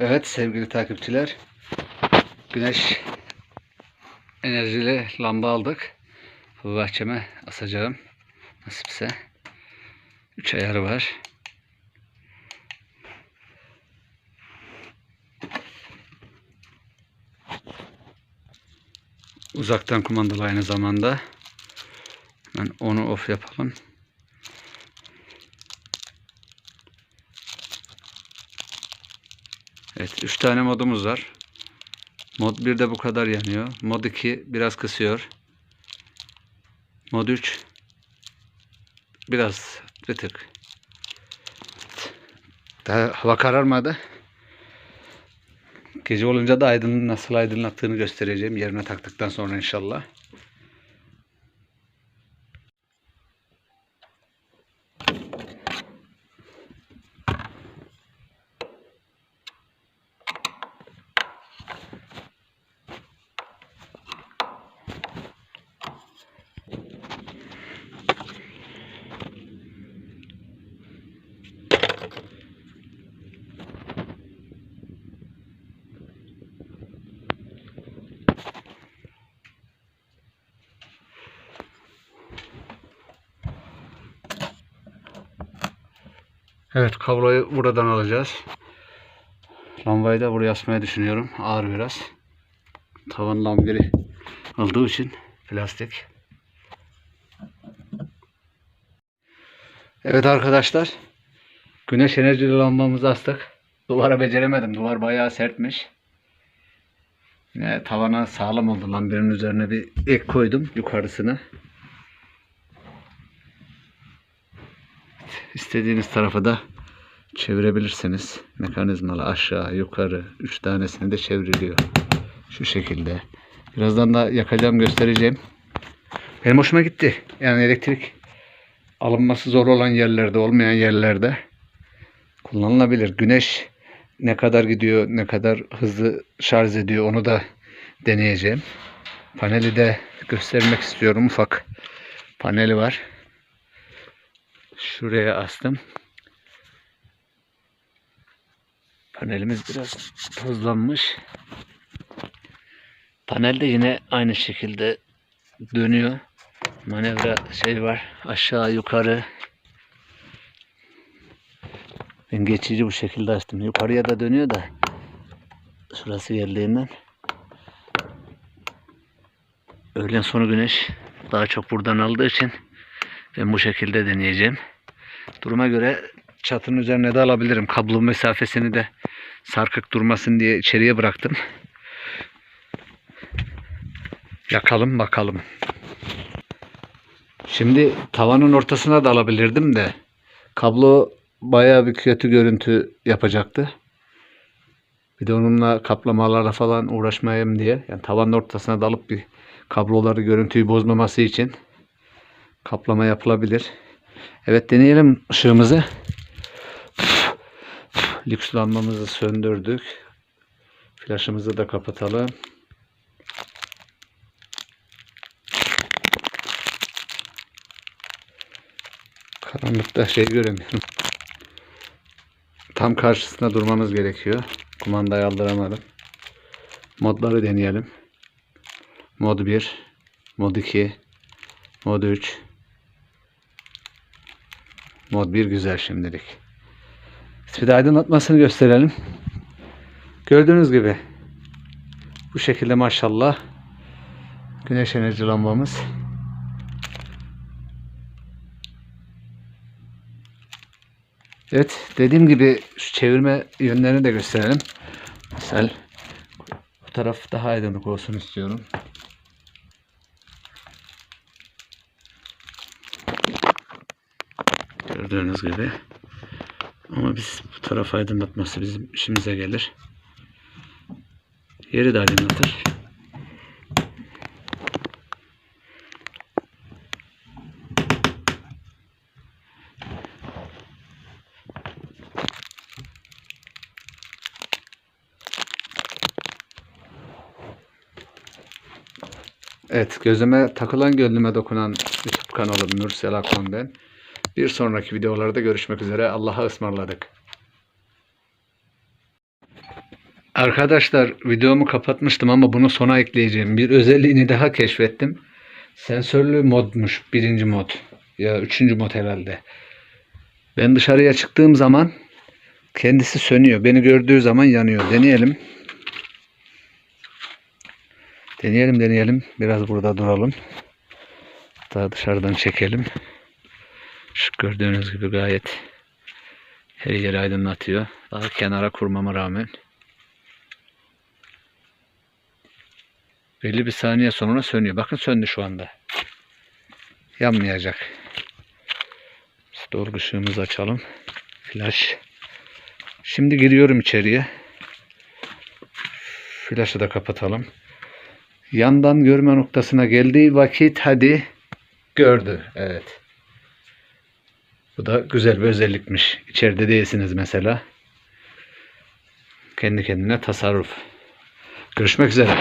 Evet sevgili takipçiler. Güneş enerjili lamba aldık. Bu bahçeme asacağım. Nasipse. 3 ayarı var. Uzaktan kumandalı aynı zamanda. Hemen onu off yapalım. Evet 3 tane modumuz var. Mod 1 de bu kadar yanıyor. Mod 2 biraz kısıyor. Mod 3 biraz bir tık. Daha hava kararmadı. Gece olunca da aydın nasıl aydınlattığını göstereceğim yerine taktıktan sonra inşallah. Evet kabloyu buradan alacağız. Lambayı da buraya asmayı düşünüyorum. Ağır biraz. Tavan lambiri olduğu için plastik. Evet arkadaşlar. Güneş enerjili lambamızı astık. Duvara beceremedim. Duvar bayağı sertmiş. Yine tavana sağlam oldu. Lambirin üzerine bir ek koydum yukarısına. İstediğiniz tarafa da çevirebilirsiniz. Mekanizmalı aşağı yukarı 3 tanesini de çevriliyor. Şu şekilde. Birazdan da yakacağım göstereceğim. Benim hoşuma gitti. Yani elektrik alınması zor olan yerlerde olmayan yerlerde kullanılabilir. Güneş ne kadar gidiyor ne kadar hızlı şarj ediyor onu da deneyeceğim. Paneli de göstermek istiyorum. Ufak paneli var. Şuraya astım. Panelimiz biraz tozlanmış. Panel de yine aynı şekilde dönüyor. Manevra şey var. Aşağı yukarı. Ben geçici bu şekilde açtım. Yukarıya da dönüyor da şurası geldiğinden öğlen sonu güneş daha çok buradan aldığı için ben bu şekilde deneyeceğim. Duruma göre çatının üzerine de alabilirim. Kablo mesafesini de sarkık durmasın diye içeriye bıraktım. Yakalım bakalım. Şimdi tavanın ortasına da alabilirdim de kablo bayağı bir kötü görüntü yapacaktı. Bir de onunla kaplamalarla falan uğraşmayayım diye. Yani tavanın ortasına da alıp bir kabloları görüntüyü bozmaması için kaplama yapılabilir. Evet deneyelim ışığımızı. Lüks lambamızı söndürdük. Flaşımızı da kapatalım. Karanlıkta şey göremiyorum. Tam karşısında durmamız gerekiyor. Kumandayı aldıramadım. Modları deneyelim. Mod 1, Mod 2, Mod 3, Mod 1 güzel şimdilik. De aydınlatmasını gösterelim. Gördüğünüz gibi bu şekilde maşallah güneş enerji lambamız. Evet dediğim gibi şu çevirme yönlerini de gösterelim. Mesela bu taraf daha aydınlık olsun istiyorum. Gördüğünüz gibi. Ama biz bu taraf aydınlatması bizim işimize gelir. Yeri de aydınlatır. Evet, gözüme takılan gönlüme dokunan YouTube kanalım Nursel Akman ben. Bir sonraki videolarda görüşmek üzere. Allah'a ısmarladık. Arkadaşlar videomu kapatmıştım ama bunu sona ekleyeceğim. Bir özelliğini daha keşfettim. Sensörlü modmuş birinci mod. Ya üçüncü mod herhalde. Ben dışarıya çıktığım zaman kendisi sönüyor. Beni gördüğü zaman yanıyor. Deneyelim. Deneyelim deneyelim. Biraz burada duralım. Daha dışarıdan çekelim. Gördüğünüz gibi gayet her yeri aydınlatıyor. Daha kenara kurmama rağmen. Belli bir saniye sonra sönüyor. Bakın söndü şu anda. Yanmayacak. Dolgu ışığımızı açalım. Flash. Şimdi giriyorum içeriye. Flash'ı da kapatalım. Yandan görme noktasına geldiği vakit hadi gördü. Evet. Bu da güzel bir özellikmiş. İçeride değilsiniz mesela. Kendi kendine tasarruf. Görüşmek üzere.